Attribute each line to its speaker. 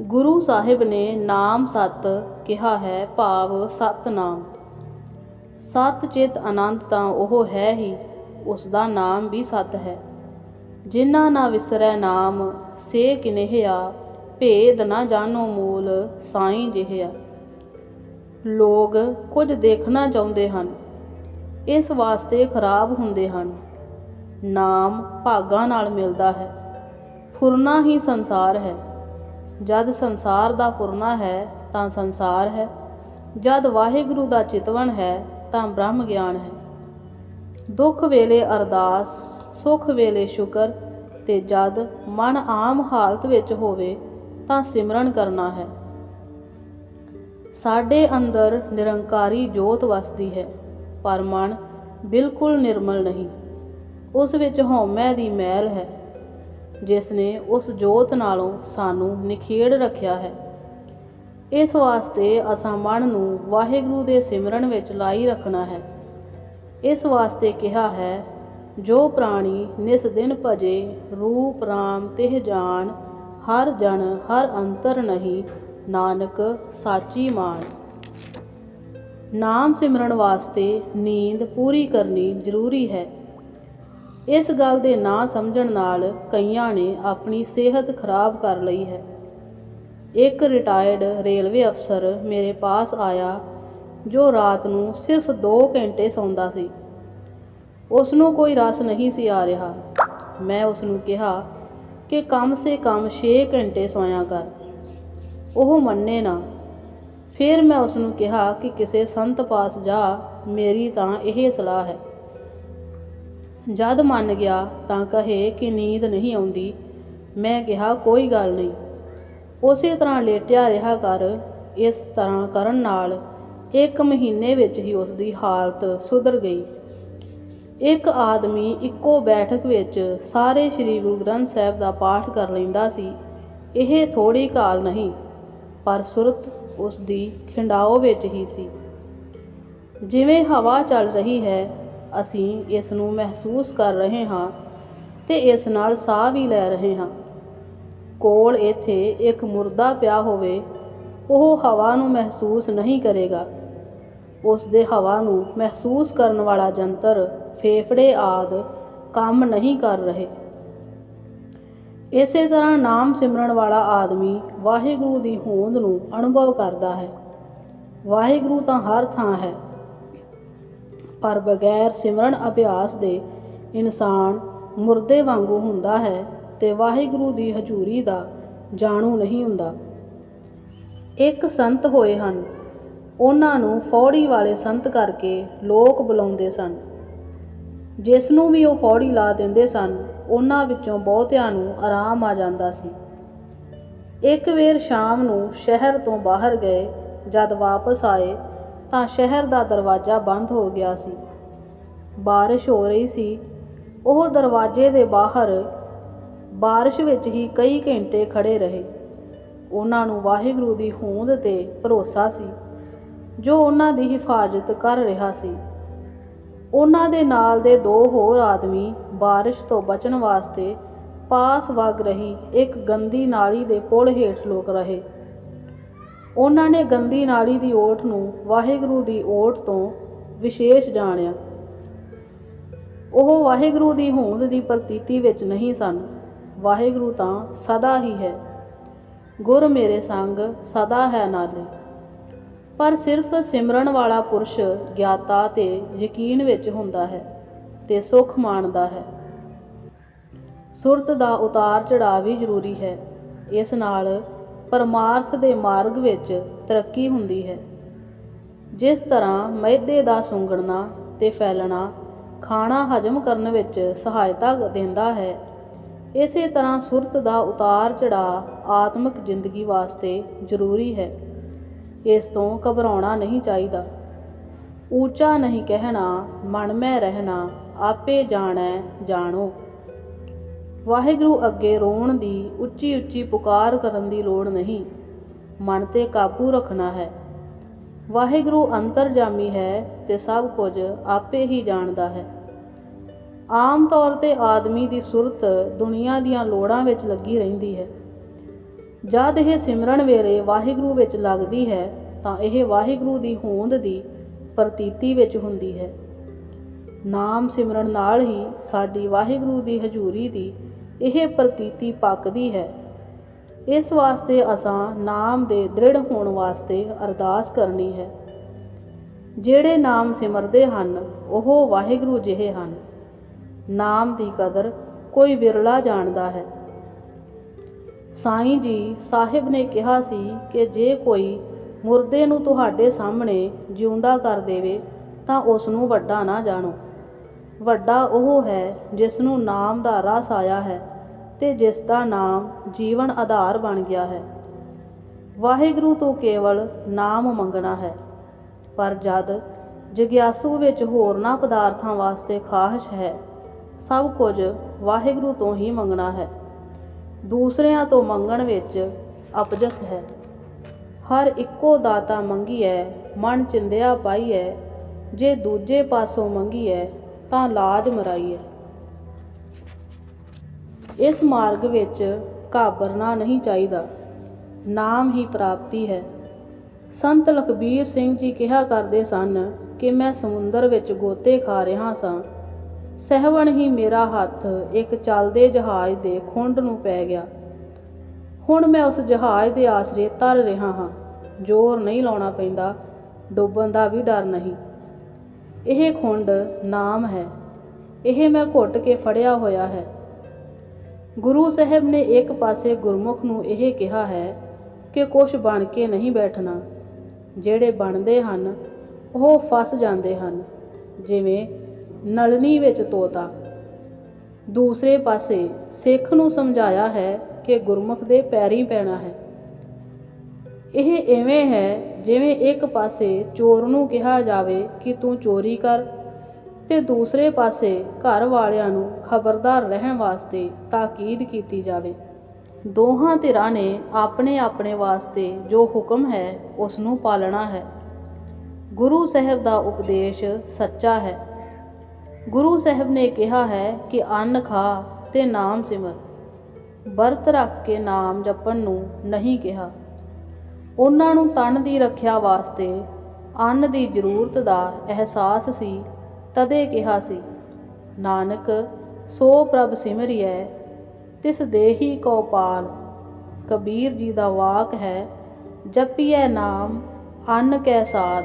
Speaker 1: ਗੁਰੂ ਸਾਹਿਬ ਨੇ ਨਾਮ ਸਤ ਕਿਹਾ ਹੈ, ਭਾਵ ਸਤ ਨਾਮ ਸਤ ਚਿਤ ਆਨੰਦ ਤਾਂ ਉਹ ਹੈ ਹੀ ਉਸ ਦਾ ਨਾਮ ਵੀ ਸਤ ਹੈ। ਜਿਨ੍ਹਾਂ ਨਾ ਵਿਸਰੈ ਨਾਮ, ਸੇ ਕਿਨਹਿਆ, ਭੇਦ ਨਾ ਜਾਣੋ ਮੂਲ, ਸਾਈਂ ਜਿਹਿਆ। ਲੋਕ ਕੁਝ ਦੇਖਣਾ ਚਾਹੁੰਦੇ ਹਨ, ਇਸ ਵਾਸਤੇ ਖਰਾਬ ਹੁੰਦੇ ਹਨ। ਨਾਮ ਭਾਗਾਂ ਨਾਲ ਮਿਲਦਾ ਹੈ, ਫੁਰਨਾ ਹੀ ਸੰਸਾਰ ਹੈ। ਜਦ ਸੰਸਾਰ ਦਾ ਪੁਰਨਾ ਹੈ, ਤਾਂ ਸੰਸਾਰ ਹੈ। ਜਦ ਵਾਹਿਗੁਰੂ ਦਾ ਚਿਤਵਨ ਹੈ, ਤਾਂ ਬ੍ਰਹਮ ਗਿਆਨ ਹੈ। ਦੁੱਖ ਵੇਲੇ ਅਰਦਾਸ, ਸੁਖ ਵੇਲੇ ਸ਼ੁਕਰ ਤੇ ਜਦ ਮਨ ਆਮ ਹਾਲਤ ਵਿੱਚ ਹੋਵੇ, ਤਾਂ ਸਿਮਰਨ ਕਰਨਾ ਹੈ। ਸਾਡੇ ਅੰਦਰ ਨਿਰੰਕਾਰੀ ਜੋਤ ਵਸਦੀ ਹੈ, ਪਰ ਮਨ ਬਿਲਕੁਲ ਨਿਰਮਲ ਨਹੀਂ। ਉਸ ਵਿੱਚ ਹਉਮੈ ਦੀ ਮੈਲ ਹੈ। ਜਿਸ ਨੇ ਉਸ ਜੋਤ ਨਾਲੋਂ ਸਾਨੂੰ ਨਿਖੇੜ ਰੱਖਿਆ ਹੈ। ਇਸ ਵਾਸਤੇ ਅਸਾਂ ਮਨ ਨੂੰ ਵਾਹਿਗੁਰੂ ਦੇ ਸਿਮਰਨ ਵਿੱਚ ਲਾਈ ਰੱਖਣਾ ਹੈ। ਇਸ ਵਾਸਤੇ ਕਿਹਾ ਹੈ, ਜੋ ਪ੍ਰਾਣੀ ਨਿਸ ਦਿਨ ਭਜੇ, ਰੂਪ ਰਾਮ ਤਿਹ ਜਾਣ, ਹਰ ਜਨ ਹਰ ਅੰਤਰ ਨਹੀਂ, ਨਾਨਕ ਸਾਚੀ ਮਾਨ ਨਾਮ ਸਿਮਰਨ ਵਾਸਤੇ ਨੀਂਦ ਪੂਰੀ ਕਰਨੀ ਜ਼ਰੂਰੀ ਹੈ। ਇਸ ਗੱਲ ਦੇ ਨਾ ਸਮਝਣ ਨਾਲ ਕਈਆਂ ਨੇ ਆਪਣੀ ਸਿਹਤ ਖਰਾਬ ਕਰ ਲਈ ਹੈ। ਇੱਕ ਰਿਟਾਇਰਡ ਰੇਲਵੇ ਅਫਸਰ ਮੇਰੇ ਪਾਸ ਆਇਆ, ਜੋ ਰਾਤ ਨੂੰ ਸਿਰਫ 2 ਘੰਟੇ ਸੌਂਦਾ ਸੀ। ਉਸ ਨੂੰ ਕੋਈ ਰਸ ਨਹੀਂ ਸੀ ਆ ਰਿਹਾ। ਮੈਂ ਉਸ ਨੂੰ ਕਿਹਾ ਕਿ ਕਮ ਸੇ ਕਮ 6 ਘੰਟੇ ਸੌਇਆ ਕਰ। ਉਹ ਮੰਨੇ ਨਾ। ਫਿਰ ਮੈਂ ਉਸ ਨੂੰ ਕਿਹਾ ਕਿ ਕਿਸੇ ਸੰਤ ਪਾਸ ਜਾ, ਮੇਰੀ ਤਾਂ ਇਹ ਸਲਾਹ ਹੈ। ਜਦ ਮੰਨ ਗਿਆ ਤਾਂ ਕਹੇ ਕਿ ਨੀਂਦ ਨਹੀਂ ਆਉਂਦੀ। ਮੈਂ ਕਿਹਾ, ਕੋਈ ਗੱਲ ਨਹੀਂ। ਉਸੇ ਤਰ੍ਹਾਂ ਲੇਟਿਆ ਰਿਹਾ ਕਰ। ਇਸ ਤਰ੍ਹਾਂ ਕਰਨ ਨਾਲ ਇੱਕ ਮਹੀਨੇ ਵਿੱਚ ਹੀ ਉਸ ਦੀ ਹਾਲਤ ਸੁਧਰ ਗਈ। ਇੱਕ ਆਦਮੀ ਇੱਕੋ ਬੈਠਕ ਵਿੱਚ ਸਾਰੇ ਸ੍ਰੀ ਗੁਰੂ ਗ੍ਰੰਥ ਸਾਹਿਬ ਦਾ ਪਾਠ ਕਰ ਲੈਂਦਾ ਸੀ। ਇਹ ਥੋੜੀ ਕਾਲ ਨਹੀਂ, ਪਰ ਸੁਰਤ ਉਸ ਦੀ ਖਿੰਡਾਓ ਵਿੱਚ ਹੀ ਸੀ। ਜਿਵੇਂ ਹਵਾ ਚੱਲ ਰਹੀ ਹੈ ਅਸੀਂ ਇਸ ਨੂੰ ਮਹਿਸੂਸ ਕਰ ਰਹੇ ਹਾਂ ਤੇ ਇਸ ਨਾਲ ਸਾਹ ਵੀ ਲੈ ਰਹੇ ਹਾਂ। ਕੋਲ ਇੱਥੇ ਇੱਕ ਮੁਰਦਾ ਪਿਆ ਹੋਵੇ, ਉਹ ਹਵਾ ਨੂੰ ਮਹਿਸੂਸ ਨਹੀਂ ਕਰੇਗਾ। ਉਸ ਦੇ ਹਵਾ ਨੂੰ ਮਹਿਸੂਸ ਕਰਨ ਵਾਲਾ ਜੰਤਰ, ਫੇਫੜੇ ਆਦ ਕੰਮ ਨਹੀਂ ਕਰ ਰਹੇ। ਇਸੇ ਤਰ੍ਹਾਂ ਨਾਮ ਸਿਮਰਨ ਵਾਲਾ ਆਦਮੀ ਵਾਹਿਗੁਰੂ ਦੀ ਹੋਂਦ ਨੂੰ ਅਨੁਭਵ ਕਰਦਾ ਹੈ। ਵਾਹਿਗੁਰੂ ਤਾਂ ਹਰ ਥਾਂ ਹੈ। ਪਰ ਬਗੈਰ ਸਿਮਰਨ ਅਭਿਆਸ ਦੇ ਇਨਸਾਨ ਮੁਰਦੇ ਵਾਂਗੂ ਹੁੰਦਾ ਹੈ ਤੇ ਵਾਹਿਗੁਰੂ ਦੀ ਹਜ਼ੂਰੀ ਦਾ ਜਾਣੂ ਨਹੀਂ ਹੁੰਦਾ। ਇੱਕ ਸੰਤ ਹੋਏ ਹਨ। ਉਹਨਾਂ ਨੂੰ ਫੌੜੀ ਵਾਲੇ ਸੰਤ ਕਰਕੇ ਲੋਕ ਬੁਲਾਉਂਦੇ ਸਨ। ਜਿਸ ਨੂੰ ਵੀ ਉਹ ਫੌੜੀ ਲਾ ਦਿੰਦੇ ਸਨ, ਉਹਨਾਂ ਵਿੱਚੋਂ ਬਹੁਤਿਆਂ ਨੂੰ ਆਰਾਮ ਆ ਜਾਂਦਾ ਸੀ। ਇੱਕ ਵੇਰ ਸ਼ਾਮ ਨੂੰ ਸ਼ਹਿਰ ਤੋਂ ਬਾਹਰ ਗਏ, ਜਦ ਵਾਪਸ ਆਏ ਤਾਂ ਸ਼ਹਿਰ ਦਾ ਦਰਵਾਜ਼ਾ ਬੰਦ ਹੋ ਗਿਆ ਸੀ। ਬਾਰਿਸ਼ ਹੋ ਰਹੀ ਸੀ। ਉਹ ਦਰਵਾਜ਼ੇ ਦੇ ਬਾਹਰ ਬਾਰਿਸ਼ ਵਿੱਚ ਹੀ ਕਈ ਘੰਟੇ ਖੜੇ ਰਹੇ। ਉਹਨਾਂ ਨੂੰ ਵਾਹਿਗੁਰੂ ਦੀ ਹੋਂਦ ਤੇ ਭਰੋਸਾ ਸੀ, ਜੋ ਉਹਨਾਂ ਦੀ ਹਿਫਾਜ਼ਤ ਕਰ ਰਿਹਾ ਸੀ। ਉਹਨਾਂ ਦੇ ਨਾਲ ਦੇ ਦੋ ਹੋਰ ਆਦਮੀ ਬਾਰਿਸ਼ ਤੋਂ ਬਚਣ ਵਾਸਤੇ ਪਾਸ ਵਗ ਰਹੀ ਇੱਕ ਗੰਦੀ ਨਾਲੀ ਦੇ ਪੁਲ ਹੇਠ ਲੋਕ ਰਹੇ। ਉਹਨਾਂ ਨੇ ਗੰਦੀ ਨਾਲੀ ਦੀ ਓਟ ਨੂੰ ਵਾਹਿਗੁਰੂ ਦੀ ਓਟ ਤੋਂ ਵਿਸ਼ੇਸ਼ ਜਾਣਿਆ। ਉਹ ਵਾਹਿਗੁਰੂ ਦੀ ਹੋਂਦ ਦੀ ਪ੍ਰਤੀਤੀ ਵਿੱਚ ਨਹੀਂ ਸਨ। ਵਾਹਿਗੁਰੂ ਤਾਂ ਸਦਾ ਹੀ ਹੈ। ਗੁਰ ਮੇਰੇ ਸੰਗ ਸਦਾ ਹੈ ਨਾਲੇ। ਪਰ ਸਿਰਫ ਸਿਮਰਨ ਵਾਲਾ ਪੁਰਸ਼ ਗਿਆਤਾ ਤੇ ਯਕੀਨ ਵਿੱਚ ਹੁੰਦਾ ਹੈ ਤੇ ਸੁਖ ਮਾਣਦਾ ਹੈ। ਸੁਰਤ ਦਾ ਉਤਾਰ ਚੜਾਅ ਵੀ ਜ਼ਰੂਰੀ ਹੈ। ਇਸ ਨਾਲ ਪਰਮਾਰਥ ਦੇ ਮਾਰਗ ਵਿੱਚ ਤਰੱਕੀ ਹੁੰਦੀ ਹੈ। ਜਿਸ ਤਰ੍ਹਾਂ ਮੈਦੇ ਦਾ ਸੁੰਗੜਨਾ ਤੇ ਫੈਲਣਾ ਖਾਣਾ ਹਜਮ ਕਰਨ ਵਿੱਚ ਸਹਾਇਤਾ ਦਿੰਦਾ ਹੈ, ਇਸੇ ਤਰ੍ਹਾਂ ਸੁਰਤ ਦਾ ਉਤਾਰ ਚੜਾਅ ਆਤਮਿਕ ਜ਼ਿੰਦਗੀ ਵਾਸਤੇ ਜ਼ਰੂਰੀ ਹੈ। ਇਸ ਤੋਂ ਘਬਰਾਉਣਾ ਨਹੀਂ ਚਾਹੀਦਾ। ਉੱਚਾ ਨਹੀਂ ਕਹਿਣਾ, ਮਨ ਮੈਂ ਰਹਿਣਾ, ਆਪੇ ਜਾਣੈ, ਜਾਣੋ। ਵਾਹਿਗੁਰੂ ਅੱਗੇ ਰੋਣ ਦੀ ਉੱਚੀ ਉੱਚੀ ਪੁਕਾਰ ਕਰਨ ਦੀ ਲੋੜ ਨਹੀਂ। ਮਨ ਤੇ ਕਾਬੂ ਰੱਖਣਾ ਹੈ। ਵਾਹਿਗੁਰੂ ਅੰਤਰਜਾਮੀ ਹੈ ਤੇ ਸਭ ਕੁਝ ਆਪੇ ਹੀ ਜਾਣਦਾ ਹੈ। ਆਮ ਤੌਰ ਤੇ ਆਦਮੀ ਦੀ ਸੁਰਤ ਦੁਨੀਆ ਦੀਆਂ ਲੋੜਾਂ ਵਿੱਚ ਲੱਗੀ ਰਹਿੰਦੀ ਹੈ। ਜਦ ਇਹ ਸਿਮਰਨ ਵੇਲੇ ਵਾਹਿਗੁਰੂ ਵਿੱਚ ਲੱਗਦੀ ਹੈ ਤਾਂ ਇਹ ਵਾਹਿਗੁਰੂ ਦੀ ਹੋਂਦ ਦੀ ਪ੍ਰਤੀਤੀ ਵਿੱਚ ਹੁੰਦੀ ਹੈ। ਨਾਮ ਸਿਮਰਨ ਨਾਲ ਹੀ ਸਾਡੀ ਵਾਹਿਗੁਰੂ ਦੀ ਹਜ਼ੂਰੀ ਦੀ ਇਹ ਪ੍ਰਤੀਤੀ ਪੱਕਦੀ ਹੈ। ਇਸ ਵਾਸਤੇ ਅਸਾਂ ਨਾਮ ਦੇ ਦ੍ਰਿੜ ਹੋਣ ਵਾਸਤੇ ਅਰਦਾਸ ਕਰਨੀ ਹੈ। ਜਿਹੜੇ ਨਾਮ ਸਿਮਰਦੇ ਹਨ, ਉਹ ਵਾਹਿਗੁਰੂ ਜਿਹੇ ਹਨ। ਨਾਮ ਦੀ ਕਦਰ ਕੋਈ ਵਿਰਲਾ ਜਾਣਦਾ ਹੈ। ਸਾਈਂ ਜੀ ਸਾਹਿਬ ਨੇ ਕਿਹਾ ਸੀ ਕਿ ਜੇ ਕੋਈ ਮੁਰਦੇ ਨੂੰ ਤੁਹਾਡੇ ਸਾਹਮਣੇ ਜਿਉਂਦਾ ਕਰ ਦੇਵੇ, ਤਾਂ ਉਸ ਨੂੰ ਵੱਡਾ ਨਾ ਜਾਣੋ। ਵੱਡਾ ਉਹ ਹੈ ਜਿਸ ਨੂੰ ਨਾਮ ਦਾ ਰਸ ਆਇਆ ਹੈ ਤੇ ਜਿਸ ਦਾ ਨਾਮ ਜੀਵਨ ਆਧਾਰ ਬਣ ਗਿਆ ਹੈ। ਵਾਹਿਗੁਰੂ ਤੋਂ ਕੇਵਲ ਨਾਮ ਮੰਗਣਾ ਹੈ। ਪਰ ਜਦ ਜਗਿਆਸੂ ਵਿੱਚ ਹੋਰਨਾਂ ਪਦਾਰਥਾਂ ਵਾਸਤੇ ਖਾਹਿਸ਼ ਹੈ, ਸਭ ਕੁਝ ਵਾਹਿਗੁਰੂ ਤੋਂ ਹੀ ਮੰਗਣਾ ਹੈ। ਦੂਸਰਿਆਂ ਤੋਂ ਮੰਗਣ ਵਿੱਚ ਅਪਜਸ ਹੈ। ਹਰ ਇੱਕੋ ਦਾਤਾ ਮੰਗੀਐ, ਮਨ ਚਿੰਦਿਆ ਪਾਈਐ, ਜੇ ਦੂਜੇ ਪਾਸੋਂ ਮੰਗੀਐ ਤਾਂ ਲਾਜ ਮਰਾਈ ਹੈ ਇਸ ਮਾਰਗ ਵਿੱਚ ਘਾਬਰਨਾ ਨਹੀਂ ਚਾਹੀਦਾ। ਨਾਮ ਹੀ ਪ੍ਰਾਪਤੀ ਹੈ। ਸੰਤ ਲਖਬੀਰ ਸਿੰਘ ਜੀ ਕਿਹਾ ਕਰਦੇ ਸਨ ਕਿ ਮੈਂ ਸਮੁੰਦਰ ਵਿੱਚ ਗੋਤੇ ਖਾ ਰਿਹਾ ਸਾਂ। ਸਹਿਵਣ ਹੀ ਮੇਰਾ ਹੱਥ ਇੱਕ ਚੱਲਦੇ ਜਹਾਜ਼ ਦੇ ਖੁੰਡ ਨੂੰ ਪੈ ਗਿਆ। ਹੁਣ ਮੈਂ ਉਸ ਜਹਾਜ਼ ਦੇ ਆਸਰੇ ਤਰ ਰਿਹਾ ਹਾਂ। ਜ਼ੋਰ ਨਹੀਂ ਲਾਉਣਾ ਪੈਂਦਾ। ਡੁੱਬਣ ਦਾ ਵੀ ਡਰ ਨਹੀਂ। ਇਹ ਖੁੰਡ ਨਾਮ ਹੈ। ਇਹ ਮੈਂ ਘੁੱਟ ਕੇ ਫੜਿਆ ਹੋਇਆ ਹੈ। ਗੁਰੂ ਸਾਹਿਬ ਨੇ ਇੱਕ ਪਾਸੇ ਗੁਰਮੁਖ ਨੂੰ ਇਹ ਕਿਹਾ ਹੈ ਕਿ ਕੁਝ ਬਣ ਕੇ ਨਹੀਂ ਬੈਠਣਾ। ਜਿਹੜੇ ਬਣਦੇ ਹਨ, ਉਹ ਫਸ ਜਾਂਦੇ ਹਨ, ਜਿਵੇਂ ਨਲਨੀ ਵਿੱਚ ਤੋਤਾ। ਦੂਸਰੇ ਪਾਸੇ ਸਿੱਖ ਨੂੰ ਸਮਝਾਇਆ ਹੈ ਕਿ ਗੁਰਮੁਖ ਦੇ ਪੈਰੀ ਪੈਣਾ ਹੈ। ਇਹ ਐਵੇਂ ਹੈ ਜਿਵੇਂ ਇੱਕ ਪਾਸੇ ਚੋਰ ਨੂੰ ਕਿਹਾ ਜਾਵੇ ਕਿ ਤੂੰ ਚੋਰੀ ਕਰ ਤੇ ਦੂਸਰੇ ਪਾਸੇ ਘਰ ਵਾਲਿਆਂ ਨੂੰ ਖਬਰਦਾਰ ਰਹਿਣ ਵਾਸਤੇ ਤਾਕੀਦ ਕੀਤੀ ਜਾਵੇ। ਦੋਹਾਂ ਧਿਰਾਂ ਨੇ ਆਪਣੇ ਆਪਣੇ ਵਾਸਤੇ ਜੋ ਹੁਕਮ ਹੈ ਉਸ ਨੂੰ ਪਾਲਣਾ ਹੈ। ਗੁਰੂ ਸਾਹਿਬ ਦਾ ਉਪਦੇਸ਼ ਸੱਚਾ ਹੈ। ਗੁਰੂ ਸਾਹਿਬ ਨੇ ਕਿਹਾ ਹੈ ਕਿ ਅੰਨ ਖਾ ਤੇ ਨਾਮ ਸਿਮਰ। ਵਰਤ ਰੱਖ ਕੇ ਨਾਮ ਜਪਣ ਨੂੰ ਨਹੀਂ ਕਿਹਾ। ਉਹਨਾਂ ਨੂੰ ਤਨ ਦੀ ਰੱਖਿਆ ਵਾਸਤੇ, ਅੰਨ ਦੀ ਜ਼ਰੂਰਤ ਦਾ ਅਹਿਸਾਸ ਸੀ, ਤਦੇ ਕਿਹਾ ਸੀ, ਨਾਨਕ, ਸੋ ਪ੍ਰਭ ਸਿਮਰਿਐ, ਤਿਸ ਦੇਹੀ ਕੋ ਪਾਲ ਕਬੀਰ ਜੀ ਦਾ ਵਾਕ ਹੈ, ਜਪੀਐ ਨਾਮ, ਅੰਨ ਕੈ ਸਾਧ।